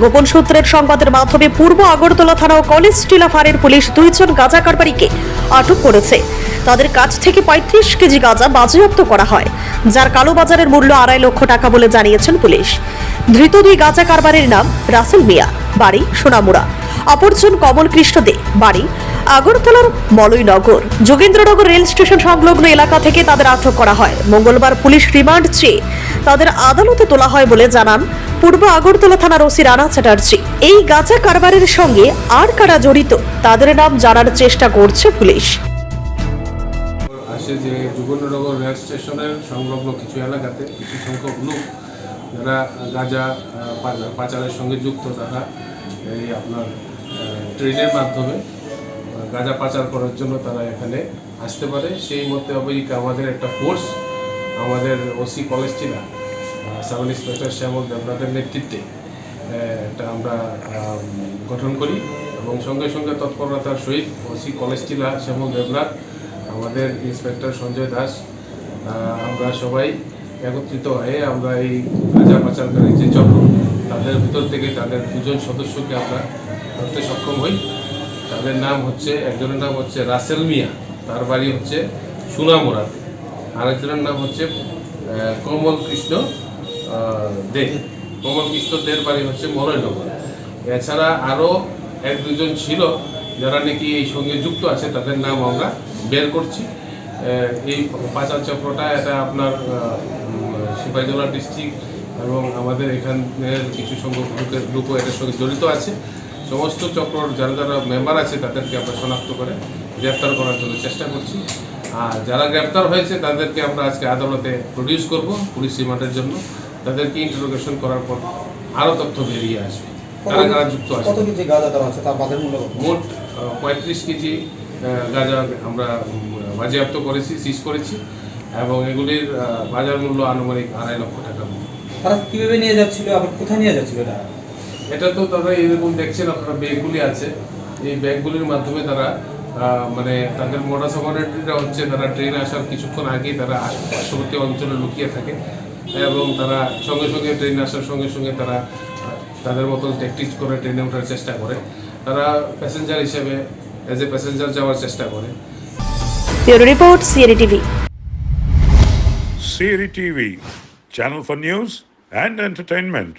গোপন সূত্রের সংবাদের মাধ্যমে পূর্ব আগরতলা থানা ও কলেজ স্টিলা ফাঁড়ির পুলিশ দুইজন গাঁজা কারবারিকে আটক করেছে। তাদের কাছ থেকে পঁয়ত্রিশ কেজি গাঁজা বাজেয়াপ্ত করা হয়, যার কালোবাজারের মূল্য আড়াই লক্ষ টাকা বলে জানিয়েছেন পুলিশ। ধৃত দুই গাঁজা কারবারির নাম রাসেল মিয়া, বাড়ি সোনামুড়া। অপরজন কমল কৃষ্ণ দে, বাড়ি আগরতলার মলয়নগর। যোগেন্দ্রনগর রেল স্টেশন সংলগ্ন এলাকা থেকে তাদের আটক করা হয়। মঙ্গলবার পুলিশ রিমান্ড চেয়ে তাদের আদালতে তোলা হয় বলে জানান পূর্ব আগরতলা থানার ওসি রানা চ্যাটার্জি। এই গাঁজা কারবারের সঙ্গে আর কারা জড়িত, তাদের নাম জানার চেষ্টা করছে পুলিশ। আসে যে যুগনগর রেল স্টেশনের সংলগ্ন কিছু এলাকাতে কিছু সংখ্যক লোক যারা গাঁজা পাচারের সঙ্গে যুক্ত, তারা এই আপনার ট্রেনের মাধ্যমে গাঁজা পাচার করার জন্য তারা এখানে আসতে পারে। সেই মোতাবেক আমাদের একটা ফোর্স আমাদের OC college Tilla sub inspector Shyamal দেবনাথের নেতৃত্বে এটা আমরা গঠন করি এবং সঙ্গে সঙ্গে তৎপরতার সহিত ওসি কলেজ টিলা শ্যামল দেবনাথ, আমাদের ইন্সপেক্টর সঞ্জয় দাস আমরা সবাই একত্রিত হয়ে আমরা এই রাজা পাচারকারী যে চক্র, তাদের ভিতর থেকে তাদের দুজন সদস্যকে আমরা ধরতে সক্ষম হই। তাদের নাম হচ্ছে, একজনের নাম হচ্ছে রাসেল মিয়া, তার বাড়ি হচ্ছে সুনামোড়াতে আরেকজনের নাম হচ্ছে কমল কৃষ্ণ দে। কমল কৃষ্ণ দের বাড়ি হচ্ছে মলয়নগর। এছাড়া আরও এক দুজন ছিল যারা নাকি এই সঙ্গে যুক্ত আছে, তাদের নাম আমরা বের করছি। এই পাচার চক্রটা এটা আপনার সিপাহীজলা ডিস্ট্রিক্ট এবং আমাদের এখানের কিছু সংখ্যক লোকের লোকও এটার সঙ্গে জড়িত আছে। সমস্ত চক্রর যারা যারা মেম্বার আছে, তাদেরকে আমরা শনাক্ত করে গ্রেপ্তার করার জন্য চেষ্টা করছি। আর যারা গ্রেপ্তার হয়েছে, তাদেরকে আমরা আজকে আদালতে প্রডিউস করব পুলিশ রিমান্ডের জন্য। তাদেরকে ইন্টারোগেশন করার পর আরও তথ্য বেরিয়ে আসবে। কারা কারা যুক্ত আছে? কত কেজি গাঁজা দেওয়া আছে তার বাজার মূল্য মোট পঁয়ত্রিশ কেজি গাঁজা আমরা বাজেয়াপ্ত করেছি সিজ করেছি এবং এগুলির বাজার মূল্য আনুমানিক আড়াই লক্ষ টাকা। তারা কীভাবে নিয়ে যাচ্ছিল আবার কোথায় নিয়ে যাচ্ছিল এটা এটা তো তারা এরকম দেখছেন আপনারা ব্যাগগুলি আছে। এই ব্যাগগুলির মাধ্যমে তারা মানে তাদের মোটাস অপারেটরিটা হচ্ছে তারা ট্রেনে আসার কিছুক্ষণ আগেই তারা পার্শ্ববর্তী অঞ্চলে লুকিয়ে থাকে। এবং তারা সঙ্গে সঙ্গে ট্রেন আসার সঙ্গে সঙ্গে তারা তাদের মতন ট্যাকটিক করে ট্রেনে ওঠার চেষ্টা করে। তারা প্যাসেঞ্জার হিসেবে এজ এ প্যাসেঞ্জার যাওয়ার চেষ্টা করে। Bureau report CNE TV. Siri TV, channel for news and entertainment.